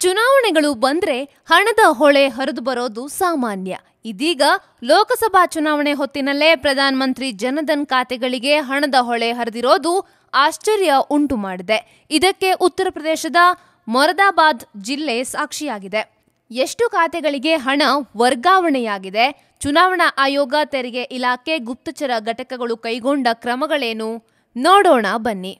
ಚುನಾವಣೆಗಳು ಬಂದ್ರೆ ಹಣದ ಹೊಳೆ ಹರಿದು ಬರೋದು ಸಾಮಾನ್ಯ. ಇದೀಗ ಲೋಕಸಭಾ ಚುನಾವಣೆ ಹೊತ್ತಿನಲ್ಲೇ ಪ್ರಧಾನಮಂತ್ರಿ ಜನಧನ್ ಖಾತೆಗಳಿಗೆ ಹಣದ ಹೊಳೆ ಹರಿದಿರೋದು ಆಶ್ಚರ್ಯ ಉಂಟು ಮಾಡಿದೆ. ಇದಕ್ಕೆ ಉತ್ತರ ಪ್ರದೇಶದ ಮೊರದಾಬಾದ್ ಜಿಲ್ಲೆ ಸಾಕ್ಷಿಯಾಗಿದೆ. ಎಷ್ಟು ಖಾತೆಗಳಿಗೆ ಹಣ ವರ್ಗಾವಣೆಯಾಗಿದೆ? ಚುನಾವಣಾ ಆಯೋಗ ತೆರಿಗೆ ಇಲಾಖೆ ಗುಪ್ತಚರ ಘಟಕಗಳು ಕೈಗೊಂಡ ಕ್ರಮಗಳೇನು? ನೋಡೋಣ ಬನ್ನಿ.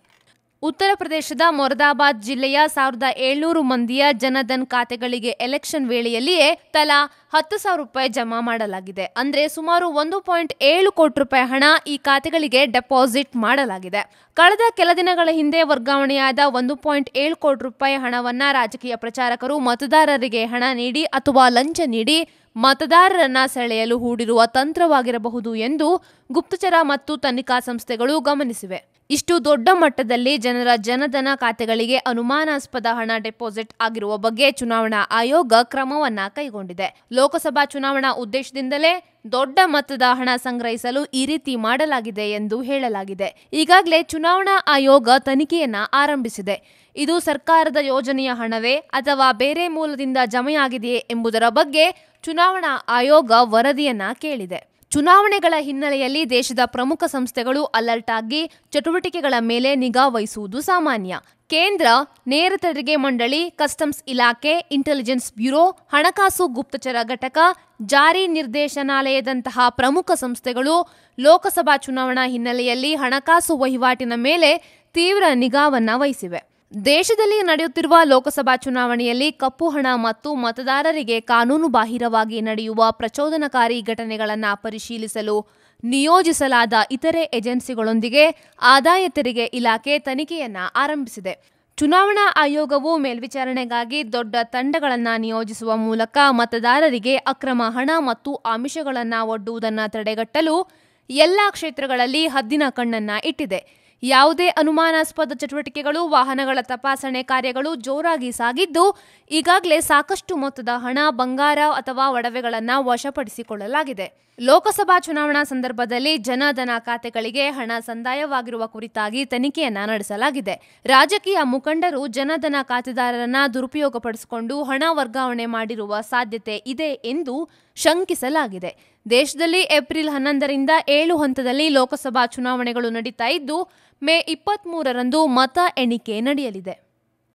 ಉತ್ತರ ಪ್ರದೇಶದ ಮೊರದಾಬಾದ್ ಜಿಲ್ಲೆಯ ಸಾವಿರದ ಏಳ್ನೂರು ಮಂದಿಯ ಜನಧನ್ ಖಾತೆಗಳಿಗೆ ಎಲೆಕ್ಷನ್ ವೇಳೆಯಲ್ಲಿಯೇ ತಲಾ ಹತ್ತು ಸಾವಿರ ರೂಪಾಯಿ ಜಮಾ ಮಾಡಲಾಗಿದೆ. ಅಂದ್ರೆ ಸುಮಾರು ಒಂದು ಪಾಯಿಂಟ್ ಏಳು ಕೋಟಿ ರೂಪಾಯಿ ಹಣ ಈ ಖಾತೆಗಳಿಗೆ ಡೆಪಾಸಿಟ್ ಮಾಡಲಾಗಿದೆ. ಕಳೆದ ಕೆಲ ದಿನಗಳ ಹಿಂದೆ ವರ್ಗಾವಣೆಯಾದ ಒಂದು ಪಾಯಿಂಟ್ ಏಳು ಕೋಟಿ ರೂಪಾಯಿ ಹಣವನ್ನ ರಾಜಕೀಯ ಪ್ರಚಾರಕರು, ಮತದಾರರಿಗೆ ಹಣ ನೀಡಿ ಅಥವಾ ಲಂಚ ನೀಡಿ ಮತದಾರರನ್ನ ಸೆಳೆಯಲು ಹೂಡಿರುವ ತಂತ್ರವಾಗಿರಬಹುದು ಎಂದು ಗುಪ್ತಚರ ಮತ್ತು ತನಿಖಾ ಸಂಸ್ಥೆಗಳು ಗಮನಿಸಿವೆ. ಇಷ್ಟು ದೊಡ್ಡ ಮಟ್ಟದಲ್ಲಿ ಜನರ ಜನಧನ ಖಾತೆಗಳಿಗೆ ಅನುಮಾನಾಸ್ಪದ ಹಣ ಡೆಪಾಸಿಟ್ ಆಗಿರುವ ಬಗ್ಗೆ ಚುನಾವಣಾ ಆಯೋಗ ಕ್ರಮವನ್ನ ಕೈಗೊಂಡಿದೆ. ಲೋಕಸಭಾ ಚುನಾವಣಾ ಉದ್ದೇಶದಿಂದಲೇ ದೊಡ್ಡ ಮೊತ್ತದ ಹಣ ಸಂಗ್ರಹಿಸಲು ಈ ರೀತಿ ಮಾಡಲಾಗಿದೆ ಎಂದು ಹೇಳಲಾಗಿದೆ. ಈಗಾಗಲೇ ಚುನಾವಣಾ ಆಯೋಗ ತನಿಖೆಯನ್ನ ಆರಂಭಿಸಿದೆ. ಇದು ಸರ್ಕಾರದ ಯೋಜನೆಯ ಹಣವೇ ಅಥವಾ ಬೇರೆ ಮೂಲದಿಂದ ಜಮೆಯಾಗಿದೆಯೇ ಎಂಬುದರ ಬಗ್ಗೆ ಚುನಾವಣಾ ಆಯೋಗ ವರದಿಯನ್ನ ಕೇಳಿದೆ. ಚುನಾವಣೆಗಳ ಹಿನ್ನೆಲೆಯಲ್ಲಿ ದೇಶದ ಪ್ರಮುಖ ಸಂಸ್ಥೆಗಳು ಅಲರ್ಟ್ ಆಗಿ ಚಟುವಟಿಕೆಗಳ ಮೇಲೆ ನಿಗಾ ವಹಿಸುವುದು ಸಾಮಾನ್ಯ. ಕೇಂದ್ರ ನೇರ ತೆರಿಗೆ ಮಂಡಳಿ, ಕಸ್ಟಮ್ಸ್ ಇಲಾಖೆ, ಇಂಟೆಲಿಜೆನ್ಸ್ ಬ್ಯೂರೋ, ಹಣಕಾಸು ಗುಪ್ತಚರ ಘಟಕ, ಜಾರಿ ನಿರ್ದೇಶನಾಲಯದಂತಹ ಪ್ರಮುಖ ಸಂಸ್ಥೆಗಳು ಲೋಕಸಭಾ ಚುನಾವಣಾ ಹಿನ್ನೆಲೆಯಲ್ಲಿ ಹಣಕಾಸು ವಹಿವಾಟಿನ ಮೇಲೆ ತೀವ್ರ ನಿಗಾವನ್ನ ವಹಿಸಿವೆ. ದೇಶದಲ್ಲಿ ನಡೆಯುತ್ತಿರುವ ಲೋಕಸಭಾ ಚುನಾವಣೆಯಲ್ಲಿ ಕಪ್ಪು ಹಣ ಮತ್ತು ಮತದಾರರಿಗೆ ಕಾನೂನು ಬಾಹಿರವಾಗಿ ನಡೆಯುವ ಪ್ರಚೋದನಕಾರಿ ಘಟನೆಗಳನ್ನು ಪರಿಶೀಲಿಸಲು ನಿಯೋಜಿಸಲಾದ ಇತರೆ ಏಜೆನ್ಸಿಗಳೊಂದಿಗೆ ಆದಾಯ ತೆರಿಗೆ ಇಲಾಖೆ ತನಿಖೆಯನ್ನ ಆರಂಭಿಸಿದೆ. ಚುನಾವಣಾ ಆಯೋಗವು ಮೇಲ್ವಿಚಾರಣೆಗಾಗಿ ದೊಡ್ಡ ತಂಡಗಳನ್ನು ನಿಯೋಜಿಸುವ ಮೂಲಕ ಮತದಾರರಿಗೆ ಅಕ್ರಮ ಹಣ ಮತ್ತು ಆಮಿಷಗಳನ್ನು ಒಡ್ಡುವುದನ್ನು ತಡೆಗಟ್ಟಲು ಎಲ್ಲಾ ಕ್ಷೇತ್ರಗಳಲ್ಲಿ ಹದ್ದಿನ ಕಣ್ಣನ್ನ ಇಟ್ಟಿದೆ. ಯಾವುದೇ ಅನುಮಾನಾಸ್ಪದ ಚಟುವಟಿಕೆಗಳು, ವಾಹನಗಳ ತಪಾಸಣೆ ಕಾರ್ಯಗಳು ಜೋರಾಗಿ ಸಾಗಿದ್ದು, ಈಗಾಗಲೇ ಸಾಕಷ್ಟು ಮೊತ್ತದ ಹಣ, ಬಂಗಾರ ಅಥವಾ ಒಡವೆಗಳನ್ನು ವಶಪಡಿಸಿಕೊಳ್ಳಲಾಗಿದೆ. ಲೋಕಸಭಾ ಚುನಾವಣಾ ಸಂದರ್ಭದಲ್ಲಿ ಜನಧನ ಖಾತೆಗಳಿಗೆ ಹಣ ಸಂದಾಯವಾಗಿರುವ ಕುರಿತಾಗಿ ತನಿಖೆಯನ್ನ ನಡೆಸಲಾಗಿದೆ. ರಾಜಕೀಯ ಮುಖಂಡರು ಜನಧನ ಖಾತೆದಾರರನ್ನ ದುರುಪಯೋಗಪಡಿಸಿಕೊಂಡು ಹಣ ವರ್ಗಾವಣೆ ಮಾಡಿರುವ ಸಾಧ್ಯತೆ ಇದೆ ಎಂದು ಶಂಕಿಸಲಾಗಿದೆ. ದೇಶದಲ್ಲಿ ಏಪ್ರಿಲ್ ಹನ್ನೊಂದರಿಂದ ಏಳು ಹಂತದಲ್ಲಿ ಲೋಕಸಭಾ ಚುನಾವಣೆಗಳು ನಡೀತಾ ಇದ್ದು ಮೇ ಇಪ್ಪತ್ತ್ ಮತ ಎಣಿಕೆ ನಡೆಯಲಿದೆ.